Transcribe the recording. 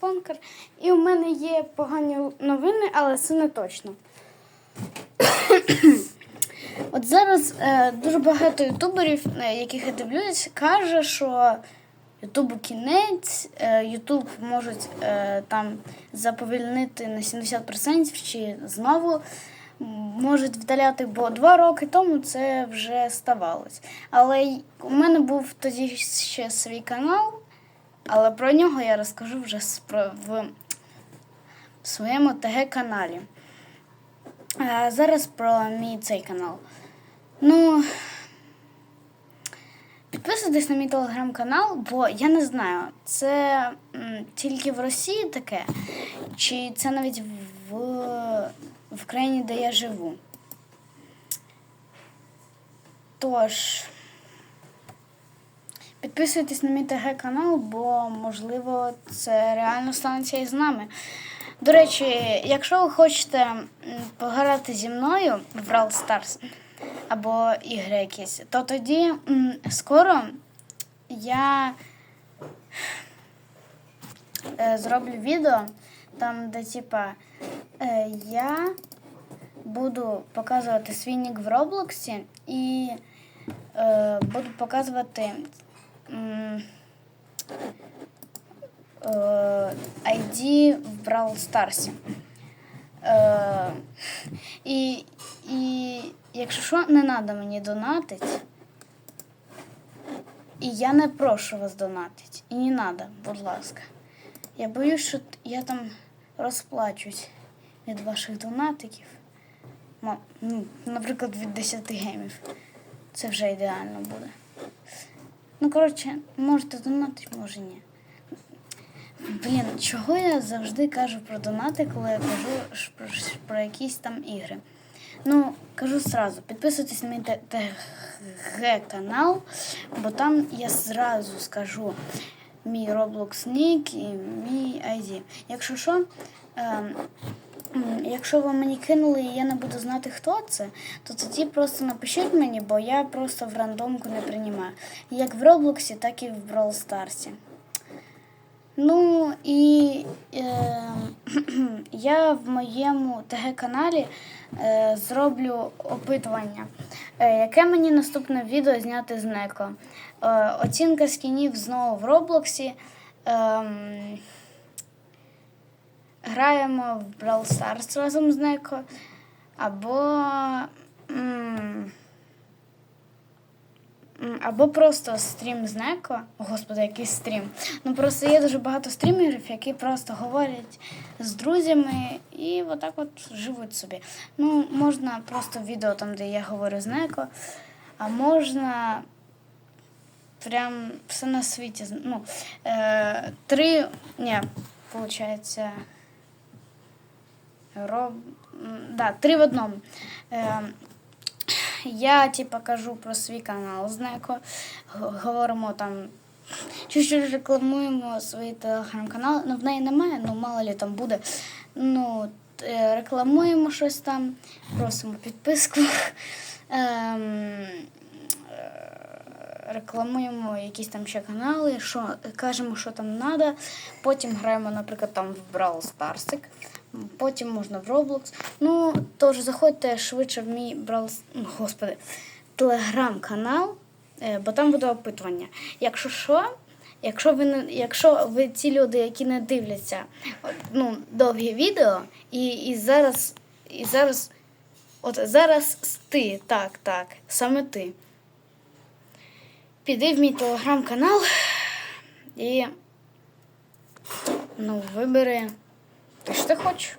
Фонкер. І у мене є погані новини, але це не точно. От зараз е, дуже багато ютуберів, е, яких я дивлюсь, каже, що Ютубу кінець, е, Ютуб можуть е, там заповільнити на 70% чи знову можуть вдаляти, бо два роки тому це вже ставалось. Але у мене був тоді ще свій канал, але про нього я розкажу вже в своєму ТГ-каналі. Зараз про мій цей канал. Ну, підписуйтесь на мій телеграм-канал, бо я не знаю, це тільки в Росії таке, чи це навіть в, в країні, де я живу. Тож, підписуйтесь на мій ТГ-канал, бо, можливо, це реально станеться і з нами. До речі, якщо ви хочете пограти зі мною в Brawl Stars або ігри якісь, то тоді скоро я е, зроблю відео, там, де типа е, я буду показувати свій нік в Роблоксі і е, буду показувати. ID в Brawl. Е, і, і якщо що, не треба мені донатити. І я не прошу вас донатити. І не треба, будь ласка. Я боюсь, що я там розплачусь від ваших донатиків. Ну, наприклад, від 10 гемів. Це вже ідеально буде. Ну, коротше, можете донатити, може ні. Блін, чого я завжди кажу про донати, коли я кажу про, про якісь там ігри? Ну, кажу сразу, підписуйтесь на мій ТГ-канал, бо там я зразу скажу мій Roblox нік і мій ID. Якщо що, ем, якщо ви мені кинули і я не буду знати, хто це, то тоді просто напишіть мені, бо я просто в рандомку не приймаю. Як в Роблоксі, так і в Brawl Старсі. Ну і е, я в моєму ТГ-каналі е, зроблю опитування, е, яке мені наступне відео зняти з Неко. Е, оцінка скінів знову в Роблоксі. Ем, граємо в Brawl Stars разом з Неко. Або. Або просто стрім з Неко. Господи, який стрім. Ну просто є дуже багато стрімерів, які просто говорять з друзями і отак от живуть собі. Ну, можна просто відео там, де я говорю з Неко, а можна прям все на світі. Ну, е, три, ні, виходить, роб... да, три в одному. Е, я типа кажу про свій канал з Неко, г- говоримо там. Чуть-чуть рекламуємо свій телеграм-канал. Ну, в неї немає, ну мало ли там буде. Ну, е, рекламуємо щось там, просимо підписку. Ем, е, рекламуємо якісь там ще канали, що, кажемо, що там треба. Потім граємо, наприклад, там в Brawl Starsик. Потім можна в Roblox. Ну, тож заходьте швидше в мій Brawl, ну, господи, телеграм-канал, е, бо там буде опитування. Якщо що, якщо ви не, якщо ви ті люди, які не дивляться ну, довгі відео, і, і зараз, і зараз, от зараз ти, так, так, саме ти. Піди в мій телеграм-канал і ну, вибери ти хочеш.